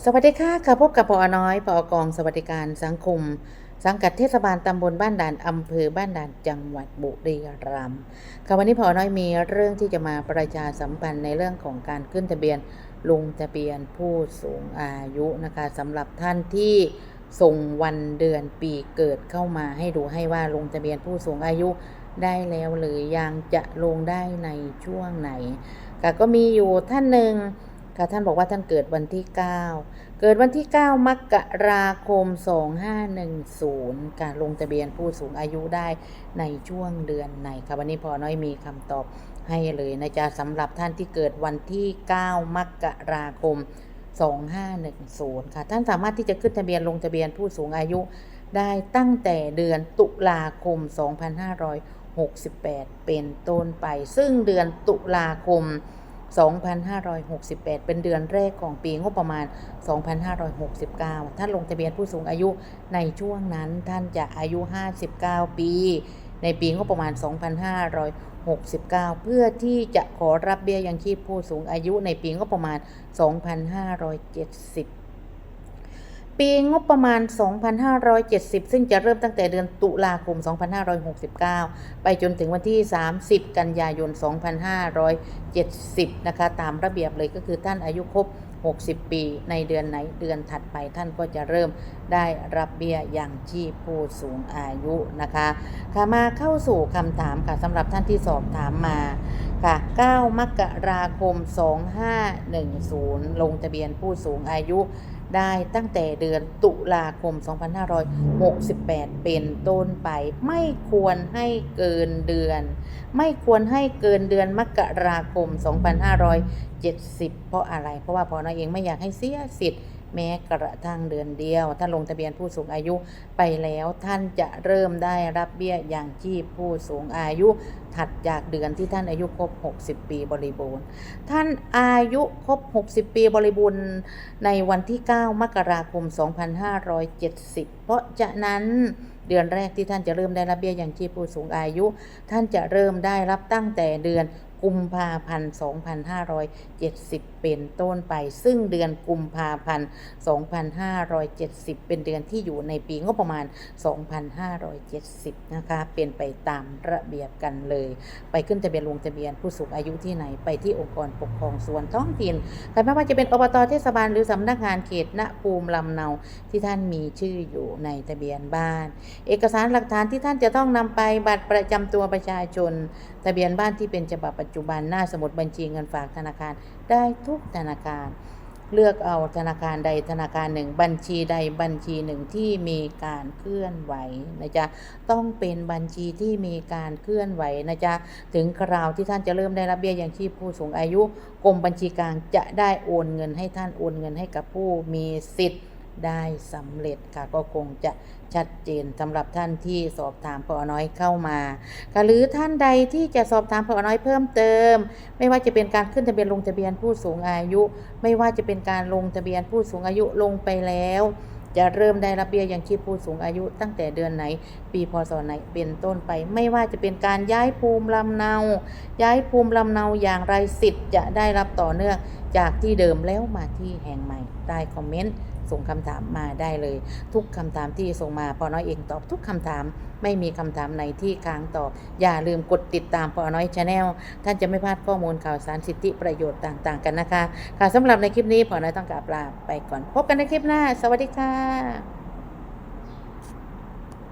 สวัสดีค่ะค่ะพบกับปอน้อยปอกองสวัสดิการสังคม สังกัดเทศบาลตำบลบ้านด่านอำเภอบ้านด่านจังหวัดบุรีรัมย์ค่ะวันนี้ปอน้อยมีเรื่องที่จะมาประชาสัมพันธ์ในเรื่องของการขึ้นทะเบียนลงทะเบียนผู้สูงอายุนะคะสำหรับท่านที่ส่งวันเดือนปีเกิดเข้ามาให้ดูให้ว่าลงทะเบียนผู้สูงอายุได้แล้วหรือยังจะลงได้ในช่วงไหนค่ะก็มีอยู่ท่านหนึ่ง ค่ะท่านบอกว่าท่านเกิดวันที่ 9 เกิดวันที่ 9 มกราคม 2510การลงทะเบียนผู้สูงอายุได้ในช่วงเดือนไหนค่ะวันนี้พอน้อยมีคำตอบให้เลยนะจ๊ะสำหรับท่านที่เกิดวันที่ 9 มกราคม 2510 ค่ะท่านสามารถที่จะขึ้นทะเบียนลงทะเบียนผู้สูงอายุได้ตั้งแต่เดือนตุลาคม 2568 เป็นต้นไป ซึ่งเดือนตุลาคม 2568 2,561เป็นเดือนแรกของปีงบประมาณ 2569 ท่านลงทะเบียนผู้สูงอายุในช่วงนั้นท่านจะอายุ 59 ปี ในปีงบประมาณ 2569 เพื่อที่จะขอรับเบี้ยยังชีพผู้สูงอายุในปีงบประมาณ 2570 ปีงบประมาณ 2570 ซึ่งจะเริ่มตั้งแต่เดือนตุลาคม 2569 ไปจนถึงวันที่ 30 กันยายน 2570 นะคะ ตามระเบียบเลยก็คือท่านอายุครบ 60 ปีในเดือนไหนเดือนถัดไปท่านก็จะเริ่มได้รับเบี้ยอยังชีพผู้สูงอายุนะคะค่ะมาเข้าสู่คำถามค่ะสำหรับท่านที่สอบถามมาค่ะ 9 มกราคม 2510 ลงทะเบียนผู้สูงอายุ ได้ตั้งแต่เดือนตุลาคม 2568 เป็นต้นไป ไม่ควรให้เกินเดือน ไม่ควรให้เกินเดือนมกราคม 2570 เพราะอะไร เพราะว่าพอน้อยเองไม่อยากให้เสียสิทธิ์ แม้กระทั่งเดือนเดียว ถ้าลงทะเบียนผู้สูงอายุไปแล้วท่านจะเริ่มได้รับเบี้ยอย่างชีพผู้สูงอายุ ถัดจากเดือนที่ท่านอายุครบ 60 ปีบริบูรณ์ ท่านอายุครบ 60 ปีบริบูรณ์ในวันที่ 9 มกราคม 2570 เพราะฉะนั้นเดือนแรกที่ท่านจะเริ่มได้รับเบี้ยยังชีพผู้สูงอายุ ท่านจะเริ่มได้รับตั้งแต่เดือน กุมภาพันธ์ 2570 เป็นต้นไป ซึ่งเดือนกุมภาพันธ์ 2570 เป็นเดือนที่อยู่ในปีงบประมาณ 2570 นะคะ เป็นไปตามระเบียบกันเลย ไปขึ้นทะเบียนลงทะเบียนผู้สูงอายุที่ไหนไปที่องค์กรปกครองส่วนท้องถิ่นค่ไม่ว่าจะเป็นอบตเทศบาลหรือสำนักงานเขตณภูมิลำเนาที่ท่านมีชื่ออยู่ในทะเบียนบ้าน เอกสารหลักฐานที่ท่านจะต้องนำไปบัตรประจำตัวประชาชน ทะเบียนบ้านที่เป็นฉบับปัจจุบันหน้าสมุดบัญชีเงินฝากธนาคารได้ทุกธนาคาร เลือกเอาธนาคารใดธนาคารหนึ่ง บัญชีใดบัญชีหนึ่งที่มีการเคลื่อนไหวนะจ๊ะต้องเป็นบัญชีที่มีการเคลื่อนไหวนะจ๊ะถึงคราวที่ท่านจะเริ่มได้รับเบี้ยยังชีพผู้สูงอายุกรมบัญชีกลางจะได้โอนเงินให้ท่านโอนเงินให้กับผู้มีสิทธิ์ ได้สำเร็จค่ะก็คงจะชัดเจนสำหรับท่านที่สอบถามพอน้อยเข้ามาค่ะหรือท่านใดที่จะสอบถามพอน้อยเพิ่มเติม ไม่ว่าจะเป็นการขึ้นทะเบียนลงทะเบียนผู้สูงอายุ ไม่ว่าจะเป็นการลงทะเบียนผู้สูงอายุลงไปแล้ว จะเริ่มได้รับเบี้ยยังชีพผู้สูงอายุ ตั้งแต่เดือนไหน ปีพศไหนเป็นต้นไป ไม่ว่าจะเป็นการย้ายภูมิลำเนา ย้ายภูมิลำเนาอย่างไรสิทธิ์จะได้รับต่อเนื่องจากที่เดิมแล้วมาที่แห่งใหม่ใต้คอมเมนต์ ส่งคำถามมาได้เลย ทุกคำถามที่ส่งมาพอน้อยเองตอบทุกคำถาม ไม่มีคำถามไหนที่ค้างตอบ อย่าลืมกดติดตามพอน้อยชาแนลท่านจะไม่พลาดข้อมูลข่าวสารสิทธิประโยชน์ต่าง ๆ กันนะคะค่ะสำหรับในคลิปนี้พอน้อยต้องกราบลาไปก่อน พบกันในคลิปหน้า สวัสดีค่ะ